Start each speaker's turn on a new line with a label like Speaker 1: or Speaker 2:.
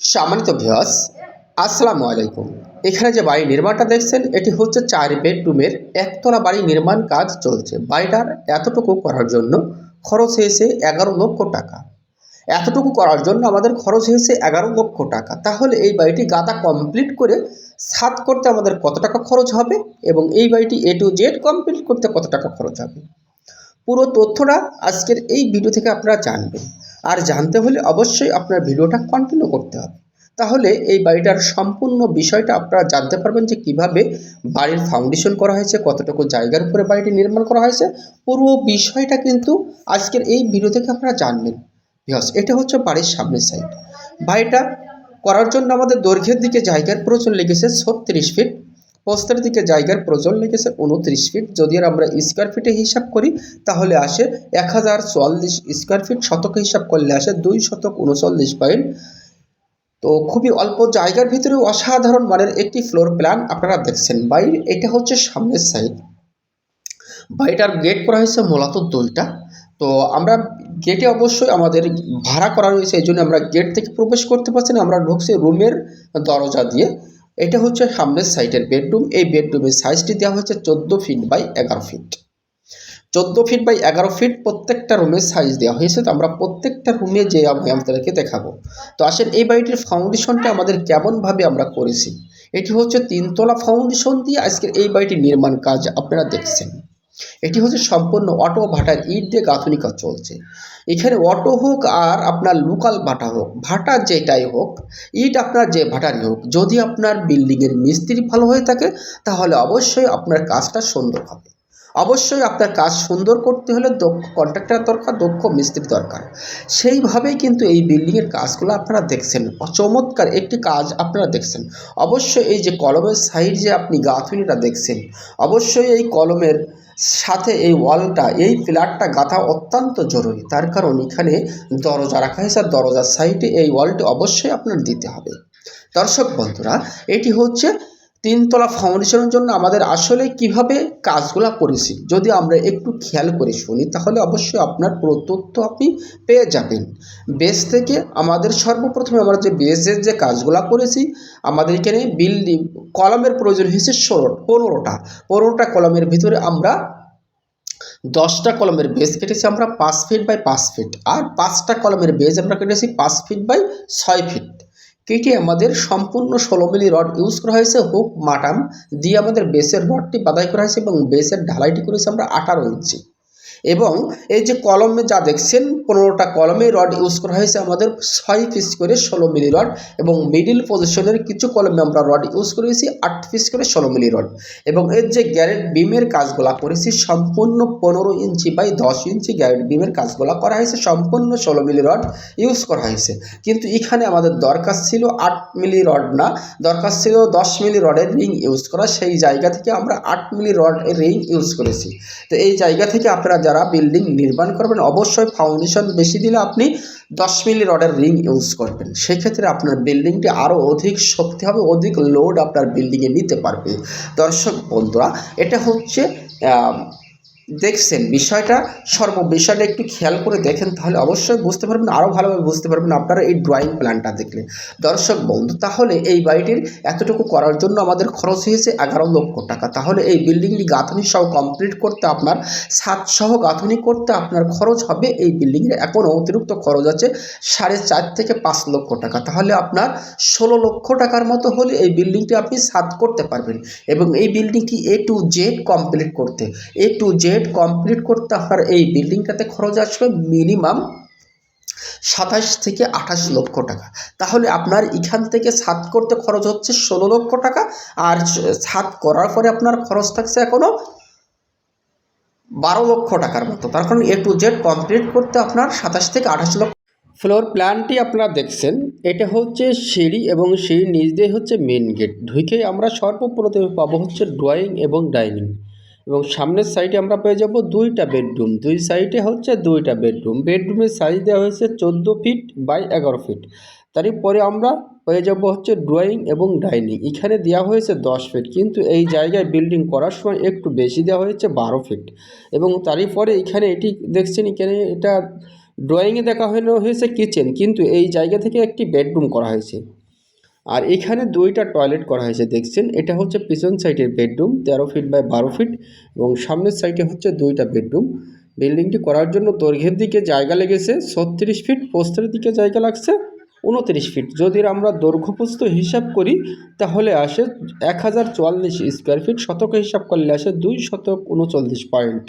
Speaker 1: সম্মানিত ভিউয়ার্স, আসসালামু আলাইকুম। এখানে যে বাড়ি নির্মাণটা দেখছেন, এটি হচ্ছে চার বেডরুমের একতলা বাড়ি নির্মাণ কাজ চলছে। বাড়িটার এতটুকু করার জন্য খরচ হয়েছে এগারো লক্ষ টাকা। এতটুকু করার জন্য আমাদের খরচ হয়েছে এগারো লক্ষ টাকা। তাহলে এই বাড়িটি গাদা কমপ্লিট করে ছাদ করতে আমাদের কত টাকা খরচ হবে এবং এই বাড়িটি এ টু জেড কমপ্লিট করতে কত টাকা খরচ হবে? পুরো তথ্যটা আজকের এই ভিডিও থেকে আপনারা জানবেন। আর জানতে হলে অবশ্যই আপনার ভিডিওটা কন্টিনিউ করতে হবে। তাহলে এই বাড়িটার সম্পূর্ণ বিষয়টা আপনারা জানতে পারবেন যে কীভাবে বাড়ির ফাউন্ডেশন করা হয়েছে, কতটুকু জায়গার উপরে বাড়িটি নির্মাণ করা হয়েছে। পুরো বিষয়টা কিন্তু আজকের এই ভিডিও থেকে আপনারা জানবেন। বিকজ এটা হচ্ছে বাড়ির সামনের সাইড বাড়িটা করার জন্য আমাদের দৈর্ঘ্যের দিকে জায়গার প্রয়োজন লেগেছে ছত্রিশ ফিট প্রস্তের দিকে জায়গার প্রয়োজন লেগেছে উনত্রিশ ফিট। যদি আমরা স্কোয়ার ফিটে হিসাব করি, তাহলে আসে এক হাজার চুয়াল্লিশ স্কোয়ার ফিট শতকে হিসাব করলে আসে দুই শতক উনচল্লিশ পয়েন্ট তো খুবই অল্প জায়গার ভিতরে অসাধারণ মানের একটি ফ্লোর প্ল্যান আপনারা দেখছেন। বাইর, এটা হচ্ছে সামনের সাইড বাড়িটার গেট করা হয়েছে মূলত দুইটা তো আমরা গেটে অবশ্যই আমাদের ভাড়া করা রয়েছে, এই জন্য আমরা গেট থেকে প্রবেশ করতে পারছি না। আমরা ঢুকছি রুমের দরজা দিয়ে। এটা হচ্ছে সামনের সাইডের বেডরুম এই বেডরুমের সাইজটি দেওয়া হয়েছে চোদ্দ ফিট বাই এগারো ফিট চোদ্দ ফিট বাই এগারো ফিট প্রত্যেকটা রুমের সাইজ দেওয়া হয়েছে, তো আমরা প্রত্যেকটা রুমে যে আমি আপনাদেরকে দেখাবো। তো আসেন, এই বাড়িটির ফাউন্ডেশনটা আমাদের কেমনভাবে আমরা করেছি? এটি হচ্ছে তিনতলা ফাউন্ডেশন দিয়ে আজকের এই বাড়িটির নির্মাণ কাজ আপনারা দেখছেন। এটি হচ্ছে সম্পূর্ণ অটো ভাটার ইট দিয়ে গাঁথনি কাজ চলছে। এখানে অটো হোক আর আপনার লোকাল ভাটা হোক, ভাটা যেটাই হোক, ইট আপনার যে ভাটারই হোক, যদি আপনার বিল্ডিংয়ের মিস্ত্রি ভালো হয়ে থাকে, তাহলে অবশ্যই আপনার কাজটা সুন্দর হবে। অবশ্যই আপনার কাজ সুন্দর করতে হলে দক্ষ কন্ট্রাক্টর দরকার, দক্ষ মিস্ত্রি দরকার। সেইভাবেই কিন্তু এই বিল্ডিংয়ের কাজগুলো আপনারা দেখছেন। চমৎকার একটি কাজ আপনারা দেখছেন। অবশ্যই এই যে কলমের সাইড যে আপনি গাঁথুনিটা দেখছেন, অবশ্যই এই কলমের সাথে এই ওয়ালটা, এই পিলারটা গাঁথা অত্যন্ত জরুরি। তার কারণ এখানে দরজা রাখা হয়েছে, আর দরজার সাইডে এই ওয়ালটি অবশ্যই আপনার দিতে হবে। দর্শক বন্ধুরা, এটি হচ্ছে তিনতলা ফাউন্ডেশনের জন্য আমাদের আসলে কীভাবে কাজগুলো করেছি, যদি আমরা একটু খেয়াল করে শুনি, তাহলে অবশ্যই আপনার পুরো আপনি পেয়ে যাবেন। বেস থেকে আমাদের সর্বপ্রথমে আমরা যে বেসের যে কাজগুলো করেছি, আমাদের এখানে বিল্ডিং কলমের প্রয়োজন হয়েছে ষোলো, পনেরোটা। পনেরোটা কলমের ভিতরে আমরা দশটা কলমের বেজ কেটেছি আমরা পাঁচ ফিট বাই পাঁচ ফিট আর পাঁচটা কলমের বেজ আমরা কেটেছি পাঁচ ফিট বাই ছয় ফিট কেটে আমাদের সম্পূর্ণ ষোলো মিলি রড ইউজ করা হয়েছে, হুক, মাটাম, দিয়ে আমাদের বেসের রডটি বাদাই করা হয়েছে এবং বেসের ঢালাইটি করেছে আমরা আঠারো ইঞ্চি। এবং এই যে কলমে যা দেখছেন, পনেরোটা কলমে রড ইউজ করা হয়েছে আমাদের, ছয় পিস করে ষোলো মিলি রড এবং মিডিল পজিশনের কিছু কলমে আমরা রড ইউজ করেছি, আট পিস করে ষোলো মিলি রড এবং এর যে গ্যারেট বিমের কাজগুলো করেছি, সম্পূর্ণ পনেরো ইঞ্চি বাই দশ ইঞ্চি গ্যারেট বিমের কাজগুলো করা হয়েছে, সম্পূর্ণ ষোলো মিলি রড ইউজ করা হয়েছে। কিন্তু এখানে আমাদের দরকার ছিল আট মিলি রড না, দরকার ছিল দশ মিলি রডের রিং ইউজ করা, সেই জায়গা থেকে আমরা আট মিলি রড রিং ইউজ করেছি। তো এই জায়গা থেকে আপনারা যারা বিল্ডিং নির্মাণ করবেন, অবশ্যই ফাউন্ডেশন বেশি দিলে আপনি দশ মিলি রডের রিং ইউজ করবেন। সেক্ষেত্রে আপনার বিল্ডিংটি আরও অধিক শক্তি হবে, অধিক লোড আপনার বিল্ডিংয়ে নিতে পারবে। দর্শক বন্ধুরা, এটা হচ্ছে দেখছেন বিষয়টা, সর্ব বিষয়টা একটু খেয়াল করে দেখেন, তাহলে অবশ্যই বুঝতে পারবেন আরও ভালোভাবে বুঝতে পারবেন আপনারা এই ড্রয়িং প্ল্যানটা দেখলে। দর্শক বন্ধু, তাহলে এই বাড়িটির এতটুকু করার জন্য আমাদের খরচ হয়েছে এগারো লক্ষ টাকা। তাহলে এই বিল্ডিংটি গাঁথনি সহ কমপ্লিট করতে আপনার সাতসহ গাঁথনি করতে আপনার খরচ হবে, এই বিল্ডিংয়ের এখনও অতিরিক্ত খরচ আছে সাড়ে চার থেকে পাঁচ লক্ষ টাকা। তাহলে আপনার ষোলো লক্ষ টাকার মতো হলে এই বিল্ডিংটি আপনি সাত করতে পারবেন এবং এই বিল্ডিংটি এ টু জেড কমপ্লিট করতে। এ টু জেড কমপ্লিট করতে আপনার এই বিল্ডিংটাতে খরচ আসবে মিনিমাম সাতাশ থেকে আঠাশ লক্ষ টাকা। তাহলে আপনার এখান থেকে ছাদ করতে খরচ হচ্ছে ষোলো লক্ষ টাকা, আর ছাদ করার পরে আপনার খরচ থাকছে এখনও বারো লক্ষ টাকার মতো। তার কারণ এ টু জেড কমপ্লিট করতে আপনার সাতাশ থেকে আঠাশ লক্ষ ফ্লোর প্ল্যানটি আপনারা দেখছেন। এটা হচ্ছে সিঁড়ি এবং সিঁড়ির নিচ দিয়ে হচ্ছে মেন গেট ঢুকেই আমরা সর্বপ্রথমে পাবো হচ্ছে ড্রয়িং এবং ডাইনিং এবং সামনের সাইডে আমরা পেয়ে যাব দুইটা বেডরুম। দুই সাইডে হচ্ছে দুইটা বেডরুম। বেডরুমের সাইজ দেওয়া হয়েছে চোদ্দ ফিট বাই এগারো ফিট। তারই পরে আমরা পেয়ে যাব হচ্ছে ড্রয়িং এবং ডাইনিং। এখানে দেওয়া হয়েছে দশ ফিট, কিন্তু এই জায়গায় বিল্ডিং করার সময় একটু বেশি দেওয়া হয়েছে বারো ফিট। এবং তারই পরে এখানে এটি দেখছেন, এখানে এটা ড্রয়িংয়ে দেখা হয়েছে কিচেন, কিন্তু এই জায়গা থেকে একটি বেডরুম করা হয়েছে। আর এখানে দুইটা টয়লেট করা হয়েছে, দেখছেন? এটা হচ্ছে পিছন সাইডের বেডরুম তেরো ফিট বাই বারো ফিট এবং সামনের সাইডে হচ্ছে দুইটা বেডরুম বিল্ডিংটি করার জন্য দৈর্ঘ্যের দিকে জায়গা লেগেছে, ছত্রিশ ফিট পোস্তের দিকে জায়গা লাগছে, উনত্রিশ ফিট যদি আমরা দৈর্ঘ্যপ্রস্থ হিসাব করি, তাহলে আসে এক হাজার চুয়াল্লিশ স্কোয়ার ফিট শতক হিসাব করলে আসে দুই শতক উনচল্লিশ পয়েন্ট